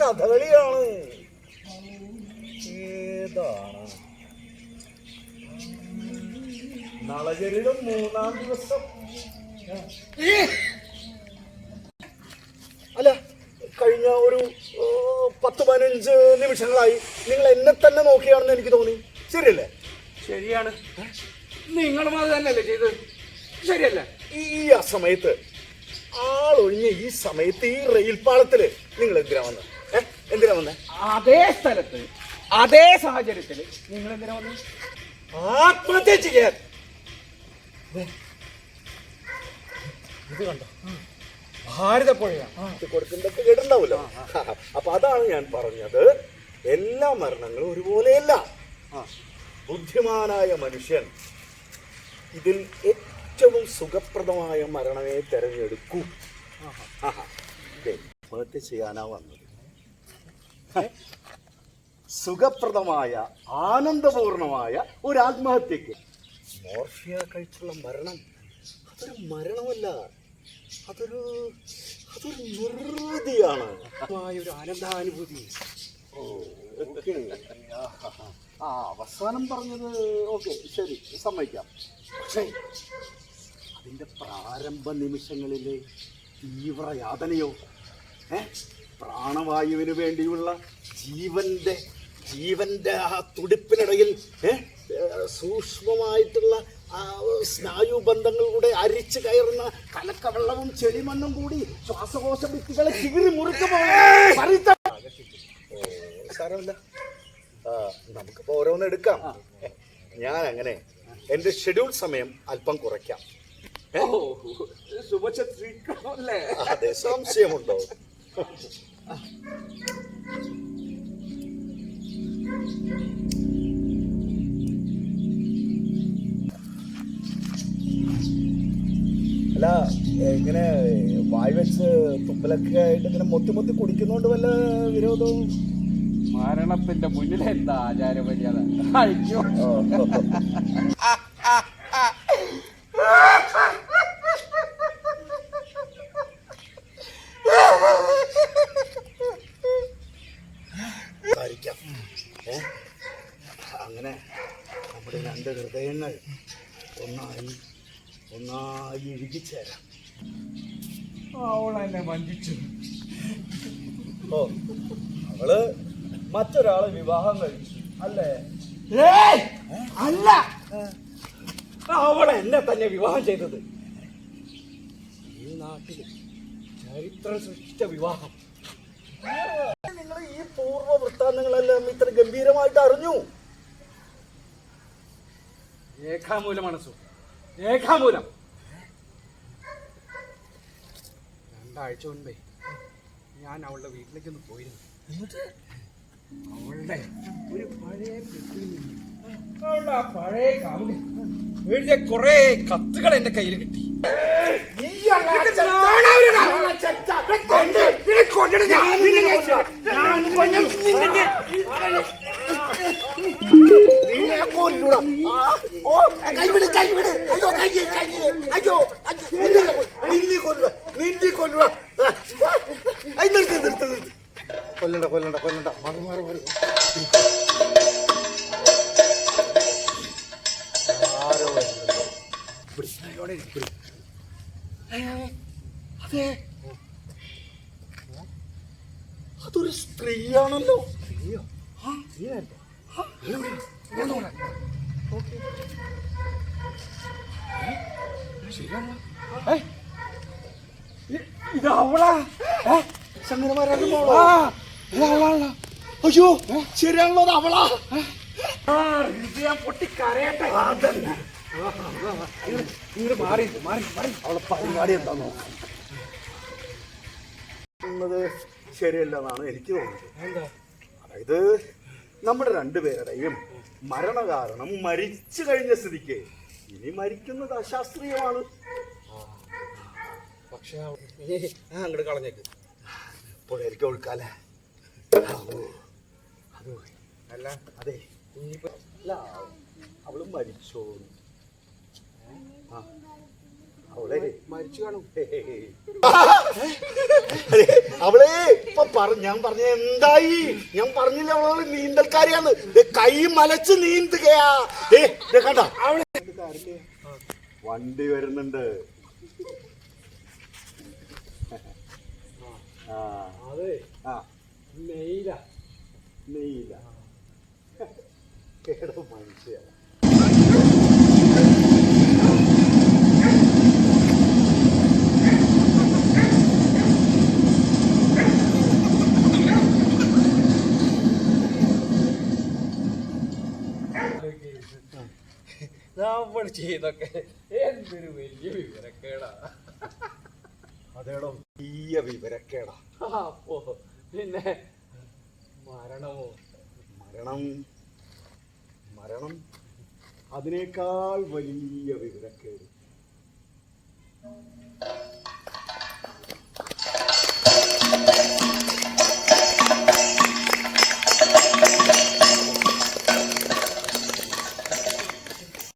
കഥകളിയാണ്. ഏതാണ്? നളചരിതം മൂന്നാം ദിവസം. അല്ല കഴിഞ്ഞ ഒരു പത്ത് പതിനഞ്ച് നിമിഷങ്ങളായി നിങ്ങൾ എന്നെ തന്നെ നോക്കിയാണെന്ന് എനിക്ക് തോന്നി. ശരിയല്ലേ? ശരിയാണ്. നിങ്ങളും അത് തന്നെയല്ലേ ചെയ്തത്? ശരിയല്ലേ? ഈ ആ സമയത്ത് ആളൊഴിഞ്ഞ ഈ സമയത്ത് ഈ റെയിൽ പാളത്തിൽ നിങ്ങൾ എന്തിനാ വന്നത് ഏഹ് എന്തിനാ വന്നേ? അതേ സ്ഥലത്ത് അതേ സാഹചര്യത്തിൽ നിങ്ങൾ എന്തിനാ വന്നത് ആത്മഹത്യ ചെയ്യാൻ. ഇത് കണ്ടോ? ഭാരതപ്പുഴയാണ്. കൊടുക്കുന്നതൊക്കെ അപ്പൊ അതാണ് ഞാൻ പറഞ്ഞത്. എല്ലാ മരണങ്ങളും ഒരുപോലെയല്ല. ബുദ്ധിമാനായ മനുഷ്യൻ ഇതിൽ ഏറ്റവും സുഖപ്രദമായ മരണമേ തെരഞ്ഞെടുക്കൂ. ആത്മഹത്യ ചെയ്യാനാ വന്നത്? സുഖപ്രദമായ ആനന്ദപൂർണമായ ഒരു ആത്മഹത്യക്ക് മോർഫിയ കഴിച്ചുള്ള മരണം. അതൊരു മരണമല്ല. അതൊരു അതൊരു നിർവൃതിയാണ്. ഒരു ആനന്ദാനുഭൂതി. ആ അവസാനം പറഞ്ഞത് ഓക്കെ ശരി സമ്മതിക്കാം. പക്ഷേ അതിന്റെ പ്രാരംഭ നിമിഷങ്ങളിലെ തീവ്ര യാതനയോ ഏ? പ്രാണവായുവിന് വേണ്ടിയുള്ള ജീവന്റെ ജീവന്റെ ആ തുടിപ്പിനിടയിൽ സൂക്ഷ്മമായിട്ടുള്ള ആ സ്നായുബന്ധങ്ങളിലൂടെ അരിച്ചു കയറുന്ന കലക്കവെള്ളവും ചെളിമണ്ണും കൂടി ശ്വാസകോശ ഭിത്തികളെ കീറി മുറിക്കുമ്പോൾ സാരമില്ല. ആ, നമുക്കിപ്പോ ഓരോന്ന് എടുക്കാം. ഞാൻ അങ്ങനെ എന്റെ ഷെഡ്യൂൾ സമയം അല്പം കുറയ്ക്കാം. അതെ സംശയമുണ്ടോ? അല്ല ഇങ്ങനെ വായി വെച്ച് തുമ്പലൊക്കെ ആയിട്ട് ഇങ്ങനെ മൊത്തി മൊത്തി കുടിക്കുന്നോണ്ട് വല്ല വിരോധവും? മരണത്തിന്റെ മുന്നിൽ എന്താ ആചാര മര്യാദ സംസാരിക്കാം ഏ? അങ്ങനെ നമ്മുടെ രണ്ട് ഹൃദയങ്ങൾ ഒന്നായി ഒന്നായി ഇഴുകിച്ചേരാം. വഞ്ചിച്ചു. ഓ അവൾ മറ്റൊരാളെ വിവാഹം കഴിച്ചു അല്ലേ? അല്ല! അവൾ എന്നെ തന്നെ വിവാഹം ചെയ്തത്. ഈ നാട്ടിൽ ചരിത്രം സൃഷ്ടിച്ച വിവാഹം. നിങ്ങൾ ഈ പൂർവ വൃത്താന്തങ്ങളെല്ലാം ഇത്ര ഗംഭീരമായിട്ട് അറിഞ്ഞു? രേഖാമൂലമാണ് സു. രേഖാമൂലം. രണ്ടാഴ്ച മുൻപേ ഞാൻ അവളുടെ വീട്ടിലേക്ക് ഒന്ന് പോയിരുന്നു അവളുടെ ഒരു പഴയ അവളുടെ ആ പഴയ കാമുകൻ എഴുതിയ കുറെ കത്തുകൾ എന്റെ കയ്യിൽ കിട്ടി. നിന്നെ കൊല്ലൂടാ. ഓ, കൈവിട്, കൈവിട്. അയ്യോ, കൈ, കൈ, അയ്യോ, നിന്നെ കൊല്ലുക, നിന്നെ കൊല്ലുക. ഐ, നിർത്ത്, നിർത്ത്, നിർത്ത്. കൊല്ലണ്ട കൊല്ലണ്ട കൊല്ലണ്ട. മാറി മാറി മാറി. ആരോ. അതെ. അതൊരു സ്ത്രീയാണല്ലോ. സ്ത്രീയോ? ആ. സ്ത്രീയാണല്ലോ ഇത് അവളാ. ചങ്ങനമാരാണ് മോളോ. അയ്യോ ശരിയാണല്ലോ അത് അവളാ. ഹൃദയം പൊട്ടി കരയട്ടെ. ഇങ്ങോട്ട് മാറി മാറി മാറി. അവളെ പരിപാടി ശരിയല്ലെന്നാണ് എനിക്ക് തോന്നുന്നത്. അതായത് നമ്മുടെ രണ്ടുപേരുടെയും മരണകാരണം മരിച്ചു കഴിഞ്ഞ സ്ഥിതിക്ക് ഇനി മരിക്കുന്നത് അശാസ്ത്രീയമാണ്. പക്ഷെ അങ്ങോട്ട് കളഞ്ഞേക്ക്. അത് അല്ല അതെ. ഇനിയിപ്പോ അല്ല അവൾ മരിച്ചോ ആ. അവളെ. ഇപ്പൊ പറഞ്ഞു ഞാൻ പറഞ്ഞ എന്തായി? ഞാൻ പറഞ്ഞില്ല അവളോട് നീന്തൽക്കാരിയാണ്. കൈ മലച്ച് നീന്തുകയാ. ഏ ദേ കണ്ട? വണ്ടി വരുന്നുണ്ട്. അതെ. മെയില കേടോ മനുഷ്യ. നമ്മൾ ചെയ്തൊക്കെ എന്തൊരു വലിയ വിവരക്കേടാ. അതേടോ വലിയ വിവരക്കേടാ. അപ്പോ പിന്നെ മരണമോ? മരണം. മരണം. അതിനേക്കാൾ വലിയ വിവരക്കേട്.